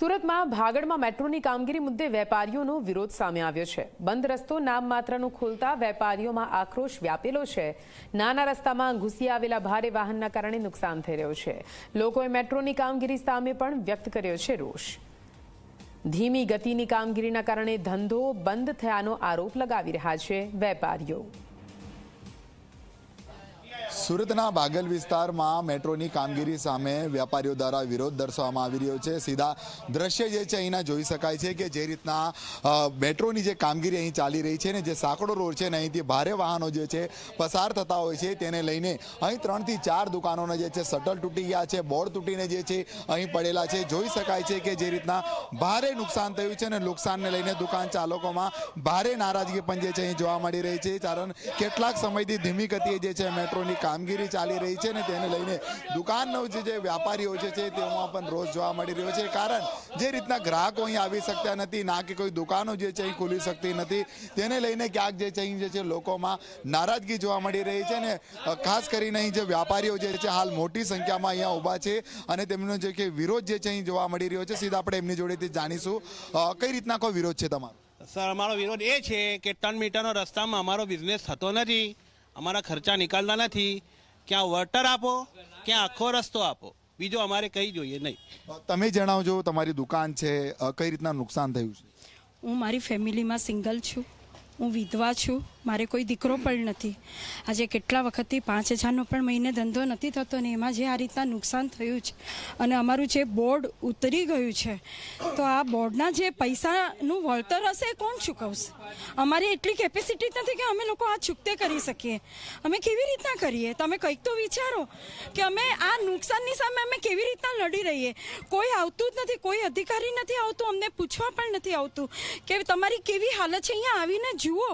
સુરતમાં ભાગડમાં મેટ્રોની કામગીરી મુદ્દે વેપારીઓનો વિરોધ સામે આવ્યો છે. બંધ રસ્તો નામ માત્રનું ખોલતા વેપારીઓમાં આક્રોશ વ્યાપેલો છે. નાના રસ્તામાં ઘૂસી આવેલા ભારે વાહનના કારણે નુકસાન થઈ રહ્યું છે. લોકોએ મેટ્રોની કામગીરી સામે પણ વ્યક્ત કર્યો છે રોષ. ધીમી ગતિની કામગીરીના કારણે ધંધો બંધ થયાનો આરોપ લગાવી રહ્યા છે વેપારીઓ. સુરતના બાગલ વિસ્તારમાં મેટ્રોની કામગીરી સામે વેપારીઓ દ્વારા વિરોધ દર્શાવવામાં આવી રહ્યો છે. સીધા દ્રશ્ય જે છે, અહીંના જોઈ શકાય છે કે જે રીતના મેટ્રોની જે કામગીરી અહીં ચાલી રહી છે ને જે સાંકડો રોડ છે ને અહીંથી ભારે વાહનો જે છે પસાર થતા હોય છે તેને લઈને અહીં ત્રણથી ચાર દુકાનોના જે છે શટલ તૂટી ગયા છે, બોર્ડ તૂટીને જે છે અહીં પડેલા છે. જોઈ શકાય છે કે જે રીતના ભારે નુકસાન થયું છે ને નુકસાનને લઈને દુકાન ચાલકોમાં ભારે નારાજગી પણ જે છે અહીં જોવા મળી રહી છે. કારણ કેટલાક સમયથી ધીમી ગતિએ જે છે મેટ્રોની કામગીરી ચાલી રહી છે ને તેને લઈને દુકાનનો જે વ્યાપારીઓ જે છે તેમાં પણ રોષ જોવા મળી રહ્યો છે. કારણ જે રીતના ગ્રાહકો અહીં આવી શકતા નથી, ના કે કોઈ દુકાનો જે છે અહીં ખુલી શકતી નથી, તેને લઈને ક્યાંક જે છે જે છે લોકોમાં નારાજગી જોવા મળી રહી છે ને ખાસ કરીને અહીં જે વ્યાપારીઓ જે છે હાલ મોટી સંખ્યામાં અહીંયા ઊભા છે અને તેમનો જે કે વિરોધ જે છે અહીં જોવા મળી રહ્યો છે. સીધા આપણે એમની જોડેથી જાણીશું. કઈ રીતના કોઈ વિરોધ છે તમારો? સર, અમારો વિરોધ એ છે કે ત્રણ મીટરનો રસ્તામાં અમારો બિઝનેસ થતો નથી, અમારા ખર્ચા નીકળતા નથી ક્યાં વોટર આપો ક્યાં આખો રસ્તો આપો. બીજો અમારે કંઈ જોઈએ નહીં. તમે જણાવજો તમારી દુકાન છે કઈ રીતના નુકસાન થયું છે? હું મારી ફેમિલીમાં સિંગલ છું. હું વિધવા છું. મારે કોઈ દીકરો પણ નથી. આજે કેટલા વખતથી પાંચ હજારનો પણ મહિને ધંધો નથી થતો ને એમાં જે આ રીતના નુકસાન થયું છે અને અમારું જે બોર્ડ ઉતરી ગયું છે, તો આ બોર્ડના જે પૈસાનું વળતર હશે એ કોણ ચૂકવશે? અમારી એટલી કેપેસિટી નથી કે અમે લોકો આ ચૂકતે કરી શકીએ. અમે કેવી રીતના કરીએ? તમે કંઈક તો વિચારો કે અમે આ નુકસાનની સામે અમે કેવી રીતના લડી રહીએ? કોઈ આવતું જ નથી, કોઈ અધિકારી નથી આવતું, અમને પૂછવા પણ નથી આવતું કે તમારી કેવી હાલત છે? અહીંયા આવીને જુઓ.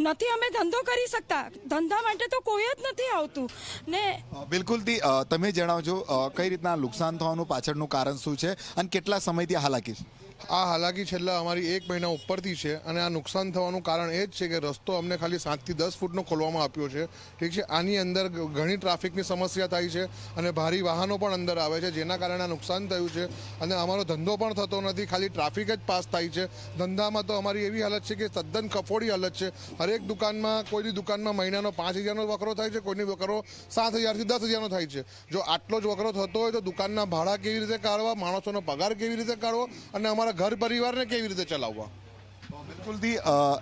નથી અમે ધંધો કરી શકતા. ધંધા માટે તો કોઈ જ નથી આવતું. ને બિલકુલથી તમે જણાવજો કઈ રીતના નુકસાન થવાનું પાછળનું કારણ શું છે? અને કેટલા સમયથી હાલાકી છે? આ હાલાકી છેલ્લા અમારી એક મહિના ઉપરથી છે અને આ નુકસાન થવાનું કારણ એ જ છે કે રસ્તો અમને ખાલી સાતથી દસ ફૂટનો ખોલવામાં આપ્યો છે. ઠીક છે, આની અંદર ઘણી ટ્રાફિકની સમસ્યા થાય છે અને ભારી વાહનો પણ અંદર આવે છે, જેના કારણે આ નુકસાન થયું છે અને અમારો ધંધો પણ થતો નથી, ખાલી ટ્રાફિક જ પાસ થાય છે. ધંધામાં તો અમારી એવી હાલત છે કે તદ્દન કફોડી હાલત છે. હરેક દુકાનમાં, કોઈની દુકાનમાં મહિનાનો પાંચ હજારનો વકરો થાય છે, કોઈની વકરો સાત હજારથી દસ હજારનો થાય છે. જો આટલો જ વકરો થતો હોય તો દુકાનના ભાડા કેવી રીતે કાઢવા, માણસોનો પગાર કેવી રીતે કાઢવો અને અમારા ઘર પરિવારને કેવી રીતે ચલાવવા? બિલકુલથી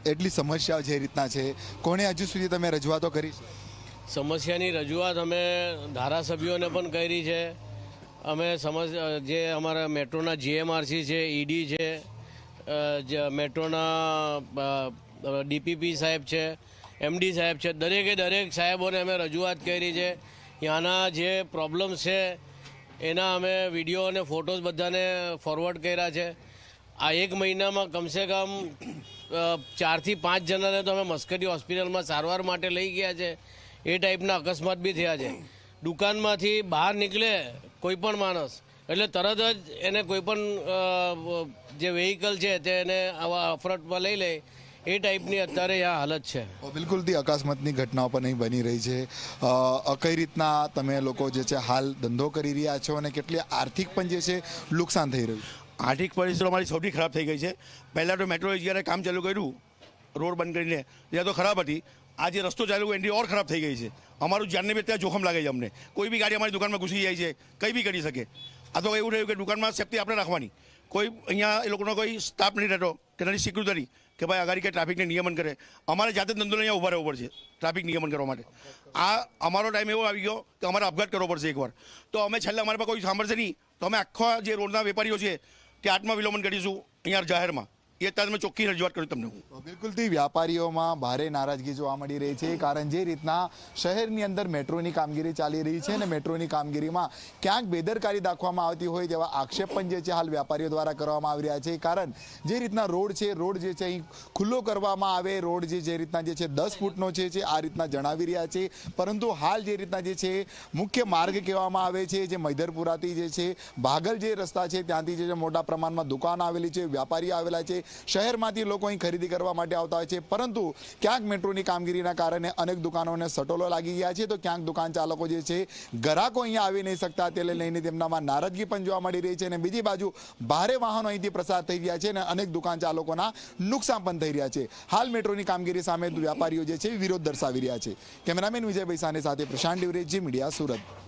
એટલી સમસ્યાઓ જે રીતના છે કોને હજુ સુધી તમે રજૂઆતો કરી છે? સમસ્યાની રજૂઆત અમે ધારાસભ્યોને પણ કરી છે. અમે સમસ્યા જે અમારા મેટ્રોના જીએમઆરસી છે ઈડી છે મેટ્રોના ડીપીપી સાહેબ છે એમડી સાહેબ છે દરેકે દરેક સાહેબોને અમે રજૂઆત કરી છે. ત્યાંના જે પ્રોબ્લેમ્સ છે એના અમે વીડિયો અને ફોટોઝ બધાને ફોરવર્ડ કર્યા છે. આ એક મહિનામાં કમસે કમ ચારથી પાંચ જણાને તો અમે મસ્કરી હોસ્પિટલમાં સારવાર માટે લઈ ગયા છે. એ ટાઈપના અકસ્માત બી થયા છે. દુકાનમાંથી બહાર નીકળે કોઈ પણ માણસ, એટલે તરત જ એને કોઈ પણ જે વેહિકલ છે તે એને આવા અફરટમાં લઈ લે. એ ટાઈપની અત્યારે આ હાલત છે. બિલકુલથી અકસ્માતની ઘટનાઓ પણ અહીં બની રહી છે. કઈ રીતના તમે લોકો જે છે હાલ ધંધો કરી રહ્યા છો અને કેટલી આર્થિક પણ જે છે નુકસાન થઈ રહ્યું આર્થિક પરિસ્થિતિ અમારી સૌથી ખરાબ થઈ ગઈ છે. પહેલાં તો મેટ્રો જ્યારે કામ ચાલુ કર્યું રોડ બંધ કરીને ત્યાં તો ખરાબ હતી. આ જે રસ્તો ચાલુ એની ઓર ખરાબ થઈ ગઈ છે. અમારું જાનને બી ત્યાં જોખમ લાગે છે અમને. કોઈ બી ગાડી અમારી દુકાનમાં ઘૂસી જાય છે કંઈ બી કરી શકે. આ તો એવું રહ્યું કે દુકાનમાં સેફટી આપણે રાખવાની. કોઈ અહીંયા એ લોકોનો કોઈ સ્ટાફ નહીં રહેતો કે તેની સિક્યુરિટી કે ભાઈ અગાડી કે ટ્રાફિકને નિયમન કરે. અમારે જાતે ધંધો અહીંયા ઊભા રહેવું પડશે ટ્રાફિક નિયમન કરવા માટે. આ અમારો ટાઈમ એવો આવી ગયો કે અમારે આપઘાત કરવો પડશે એકવાર. તો અમે છેલ્લે અમારા પાસે કોઈ સાંભળશે નહીં. તો અમે આખા જે રોડના વેપારીઓ છે, તે આત્મવિલોમન કરીશું અહીંયા જાહેરમાં. એ અત્યારે મેં ચોખ્ખી રજૂઆત કરું તમને હું. બિલકુલથી વ્યાપારીઓમાં ભારે નારાજગી જોવા મળી રહી છે, કારણ જે રીતના શહેરની અંદર મેટ્રોની કામગીરી ચાલી રહી છે અને મેટ્રોની કામગીરીમાં ક્યાંક બેદરકારી દાખવામાં આવતી હોય તેવા આક્ષેપ પણ જે છે હાલ વ્યાપારીઓ દ્વારા કરવામાં આવી રહ્યા છે. કારણ જે રીતના રોડ છે, રોડ જે છે અહીં ખુલ્લો કરવામાં આવે, રોડ જે જે રીતના જે છે દસ ફૂટનો છે જે આ રીતના જણાવી રહ્યા છે. પરંતુ હાલ જે રીતના જે છે મુખ્ય માર્ગ કહેવામાં આવે છે, જે મૈદરપુરાથી જે છે, ભાગલ જે રસ્તા છે, ત્યાંથી જે મોટા પ્રમાણમાં દુકાન આવેલી છે વ્યાપારી આવેલા છે શહેરમાંથી લોકો અહીં ખરીદી કરવા માટે આવતા હોય છે. પરંતુ ક્યાંક મેટ્રોની કામગીરીના કારણે અનેક દુકાનોને સટોલો લાગી ગયા છે. તો ક્યાંક દુકાન ચાલકો જે છે, ગ્રાહકો અહીંયા આવી નહીં શકતા. તે લઈને તેમનામાં નારાજગી પણ જોવા મળી રહી છે અને બીજી બાજુ ભારે વાહનો અહીંથી પ્રસાર થઈ રહ્યા છે અને અનેક દુકાન ચાલકોના નુકસાન પણ થઈ રહ્યા છે. હાલ મેટ્રોની કામગીરી સામે વ્યાપારીઓ જે છે, વિરોધ દર્શાવી રહ્યા છે. કેમેરામેન વિજય બૈસાની સાથે પ્રશાંત ડિવરેજી મીડિયા સુરત.